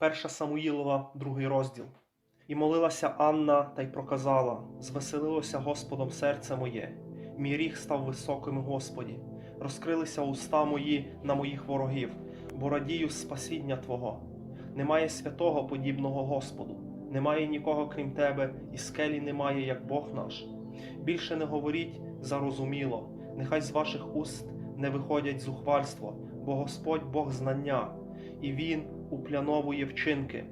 Перша Самуїлова, другий розділ. І молилася Анна та й проказала: Звеселилося Господом серце моє, мій ріг став високим Господі, розкрилися уста мої на моїх ворогів, бо радію спасіння Твого. Немає святого подібного Господу, немає нікого крім Тебе, і скелі немає, як Бог наш. Більше не говоріть зарозуміло, нехай з ваших уст не виходять зухвальство, бо Господь Бог знання, і Він упляновує вчинки.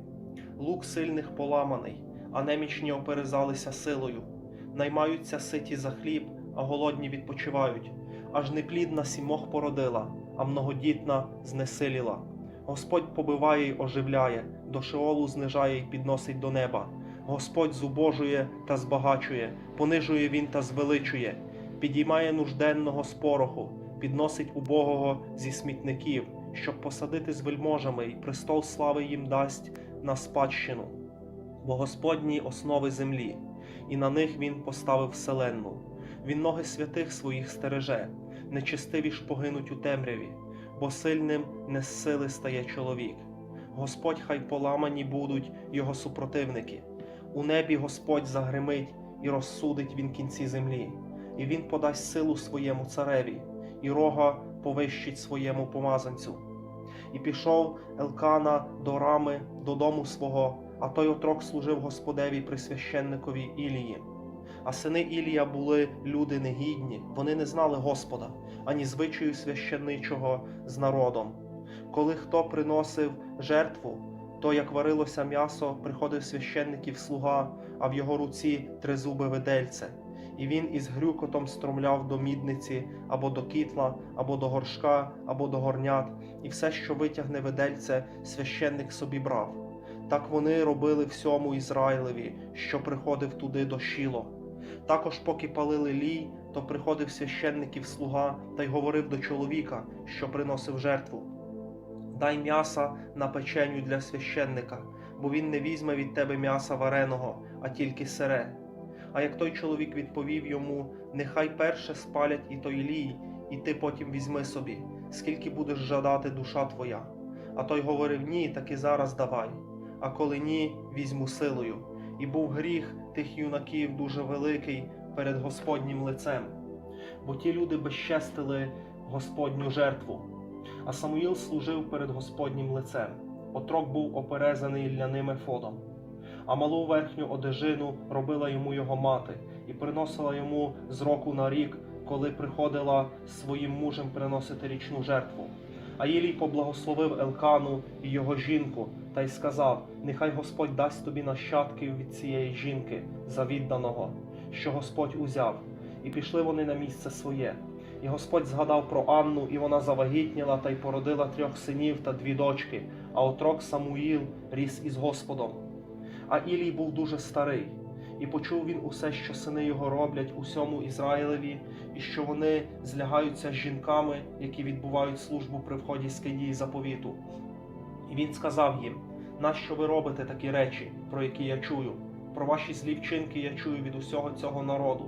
Лук сильних поламаний, а немічні оперезалися силою. Наймаються ситі за хліб, а голодні відпочивають. Аж неплідна сімох породила, а многодітна знесиліла. Господь побиває й оживляє, до Шеолу знижає й підносить до неба. Господь зубожує та збагачує, понижує він та звеличує, підіймає нужденного з пороху, підносить убогого зі смітників, щоб посадити з вельможами, і престол слави їм дасть на спадщину. Бо Господні основи землі, і на них він поставив вселенну. Він ноги святих своїх стереже, нечистиві ж погинуть у темряві, бо сильним не з сили стає чоловік. Господь хай поламані будуть його супротивники. У небі Господь загримить і розсудить він кінці землі, і він подасть силу своєму цареві, і рога повищить своєму помазанцю. І пішов Елкана до рами додому свого, а той отрок служив Господеві при священникові Ілії. А сини Ілія були люди негідні, вони не знали Господа, ані звичаю священничого з народом. Коли хто приносив жертву, то як варилося м'ясо, приходив священників слуга, а в його руці тризубе видельце. І він із грюкотом стромляв до мідниці, або до кітла, або до горшка, або до горнят, і все, що витягне видельце, священник собі брав. Так вони робили всьому Ізраїлеві, що приходив туди до Шіло. Також, поки палили лій, то приходив священників слуга та й говорив до чоловіка, що приносив жертву. Дай м'яса на печеню для священника, бо він не візьме від тебе м'яса вареного, а тільки сире. А як той чоловік відповів йому: Нехай перше спалять і той лій, і ти потім візьми собі, скільки будеш жадати душа твоя. А той говорив: Ні, таки зараз давай. А коли ні, візьму силою. І був гріх тих юнаків дуже великий перед Господнім лицем, бо ті люди безчестили Господню жертву. А Самуїл служив перед Господнім лицем. Отрок був оперезаний ляним ефодом. А малу верхню одежину робила йому його мати і приносила йому з року на рік, коли приходила своїм мужем приносити річну жертву. А Ілій поблагословив Елкану і його жінку та й сказав: Нехай Господь дасть тобі нащадків від цієї жінки, завідданого, що Господь узяв. І пішли вони на місце своє. І Господь згадав про Анну, і вона завагітніла та й породила трьох синів та дві дочки, а отрок Самуїл ріс із Господом. А Ілій був дуже старий, і почув він усе, що сини його роблять усьому Ізраїлеві, і що вони злягаються з жінками, які відбувають службу при вході скинії заповіту. І він сказав їм: нащо ви робите такі речі, про які я чую? Про ваші злі вчинки я чую від усього цього народу.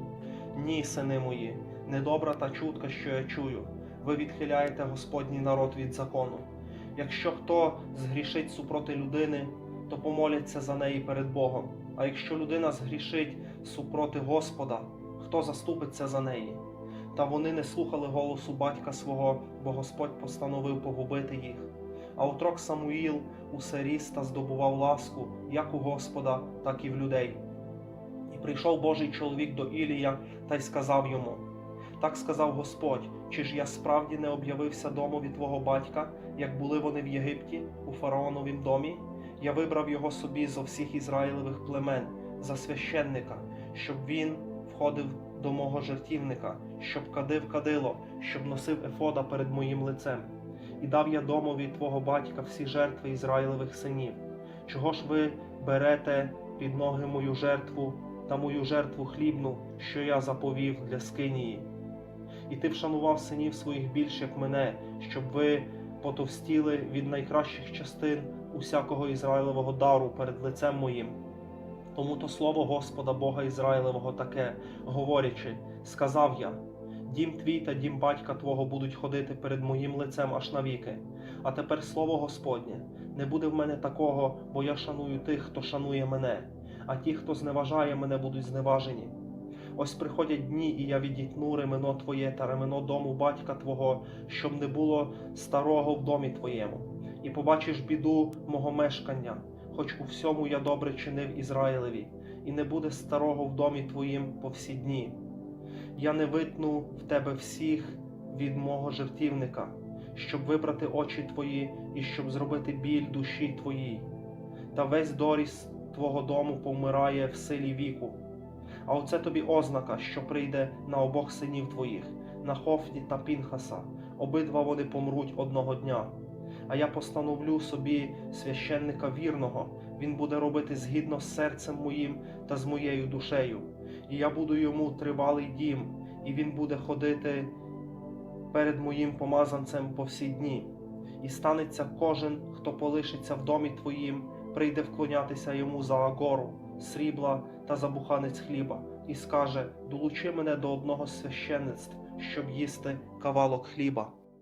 Ні, сини мої, недобра та чутка, що я чую. Ви відхиляєте Господній народ від закону. Якщо хто згрішить супроти людини, то помоляться за неї перед Богом. А якщо людина згрішить супроти Господа, хто заступиться за неї? Та вони не слухали голосу батька свого, бо Господь постановив погубити їх. А отрок Самуїл усе ріс та здобував ласку як у Господа, так і в людей. І прийшов Божий чоловік до Ілія та й сказав йому: Так сказав Господь, чи ж я справді не об'явився домові твого батька, як були вони в Єгипті, у фараоновім домі? Я вибрав його собі зо всіх ізраїлевих племен за священника, щоб він входив до мого жертівника, щоб кадив кадило, щоб носив ефода перед моїм лицем. І дав я домові твого батька всі жертви Ізраїлевих синів. Чого ж ви берете під ноги мою жертву та мою жертву хлібну, що я заповів для скинії? І ти вшанував синів своїх більш як мене, щоб ви потовстіли від найкращих частин усякого Ізраїлевого дару перед лицем моїм. Тому то слово Господа Бога Ізраїлевого таке, говорячи, сказав я: Дім твій та дім батька твого будуть ходити перед моїм лицем аж навіки. А тепер слово Господнє, не буде в мене такого, бо я шаную тих, хто шанує мене, а ті, хто зневажає мене, будуть зневажені. Ось приходять дні, і я відітну ремено твоє та ремено дому батька твого, щоб не було старого в домі твоєму, і побачиш біду мого мешкання, хоч у всьому я добре чинив Ізраїлеві, і не буде старого в домі твоїм по всі дні. Я не витну в тебе всіх від мого жертівника, щоб вибрати очі твої і щоб зробити біль душі твоїй. Та весь доріс твого дому повмирає в силі віку. А оце тобі ознака, що прийде на обох синів твоїх, на Хофні та Пінхаса. Обидва вони помруть одного дня. А я постановлю собі священника вірного, він буде робити згідно з серцем моїм та з моєю душею. І я буду йому тривалий дім, і він буде ходити перед моїм помазанцем по всі дні. І станеться кожен, хто полишиться в домі твоїм, прийде вклонятися йому за агору, срібла та за буханець хліба, і скаже: Долучи мене до одного з священництв, щоб їсти кавалок хліба.